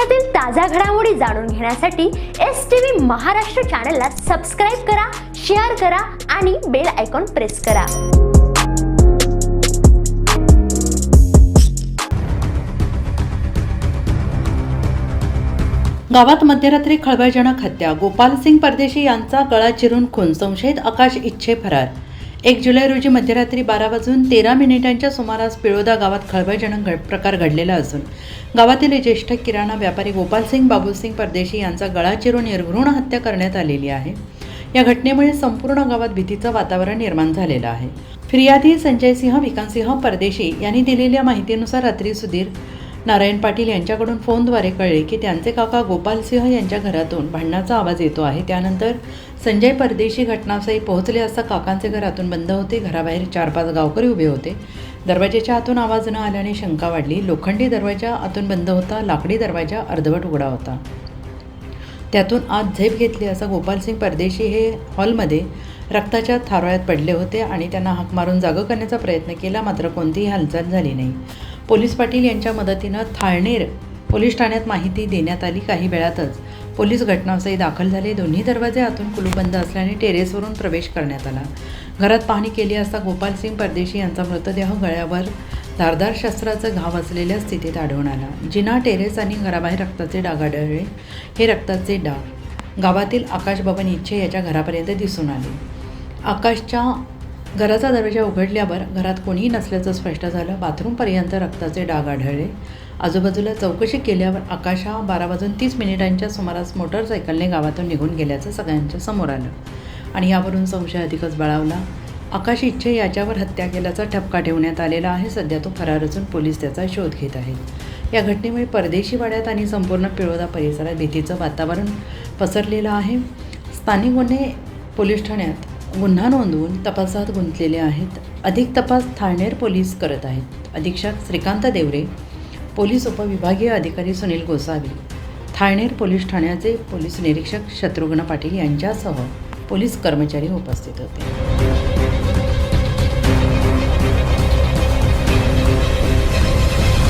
देशातील ताज्या घडामोडी जाणून घेण्यासाठी एस टी व्ही महाराष्ट्र चॅनलला सबस्क्राईब करा शेअर करा आणि बेल आयकॉन प्रेस करा. गावात मध्यरात्री खळबळजनक हत्या. गोपालसिंग परदेशी यांचा गळा चिरून खून. संशयित आकाश इच्छे फरार. एक जुलै रोजी मध्यरात्री बारा वाजून तेरा मिनिटांच्या सुमारास पिळोदा गावात खळबळजनक घड प्रकार घडलेला असून गावातील ज्येष्ठ किराणा व्यापारी गोपालसिंग बाबूसिंग परदेशी यांचा गळा चिरून निर्घृण हत्या करण्यात आलेली आहे. या घटनेमुळे संपूर्ण गावात भीतीचं वातावरण निर्माण झालेलं आहे. फिर्यादी संजय सिंह विकाससिंह परदेशी यांनी दिलेल्या माहितीनुसार रात्री सुधीर नारायण पाटील यांच्याकडून फोनद्वारे कळले की त्यांचे काका गोपालसिंह यांच्या घरातून भांडणाचा आवाज येतो आहे. त्यानंतर संजय परदेशी घटनास्थळी पोहोचले असता काकांचे घरातून बंद होते. घराबाहेर चार पाच गावकरी उभे होते. दरवाज्याच्या आतून आवाज न आल्याने शंका वाढली. लोखंडी दरवाजा आतून बंद होता. लाकडी दरवाजा अर्धवट उघडा होता. त्यातून आत झेप घेतली असा गोपालसिंग परदेशी हे हॉलमध्ये रक्ताच्या थारोळ्यात पडले होते आणि त्यांना हाक मारून जागं करण्याचा प्रयत्न केला. मात्र कोणतीही हालचाल झाली नाही. पोलीस पाटील यांच्या मदतीनं थाळनेर पोलीस ठाण्यात माहिती देण्यात आली काही वेळातच. पोलीस घटनास्थळी दाखल झाले. दोन्ही दरवाजे आतून कुलूबंद असल्याने टेरेसवरून प्रवेश करण्यात आला. घरात पाहणी केली असता गोपालसिंग परदेशी यांचा मृतदेह गळ्यावर धारदार शस्त्राचा घाव असलेल्या स्थितीत आढळून आला. जिना टेरेस आणि घराबाहेर रक्ताचे डाग आढळले हे रक्ताचे डाग. गावातील आकाश बबन इच्छे याच्या घरापर्यंत दिसून आले. आकाशच्या घराचा दरवाजा उघडल्यावर घरात कोणीही नसल्याचं स्पष्ट झालं. बाथरूमपर्यंत रक्ताचे डाग आढळले. आजूबाजूला चौकशी केल्यावर आकाश हा बारा वाजून तीस मिनिटांच्या सुमारास मोटरसायकलने गावातून निघून गेल्याचं सगळ्यांच्या समोर आलं आणि यावरून संशय अधिकच बळावला. आकाश इच्छे याच्यावर हत्या केल्याचा ठपका ठेवण्यात आलेला आहे. सध्या तो फरार असून पोलीस त्याचा शोध घेत आहेत या घटनेमुळे परदेशी वाड्यात आणि संपूर्ण पिळोदा परिसरात भीतीचं वातावरण पसरलेलं आहे. स्थानिक गुन्हे पोलीस ठाण्यात गुन्हा नोंदवून तपासात गुंतलेले आहेत. अधिक तपास ठाणेर पोलीस करत आहेत. अधीक्षक श्रीकांत देवरे पोलीस उपविभागीय अधिकारी सुनील गोसावी ठाणेर पोलीस ठाण्याचे पोलीस निरीक्षक शत्रुघ्न पाटील यांच्यासह पोलीस कर्मचारी उपस्थित होते.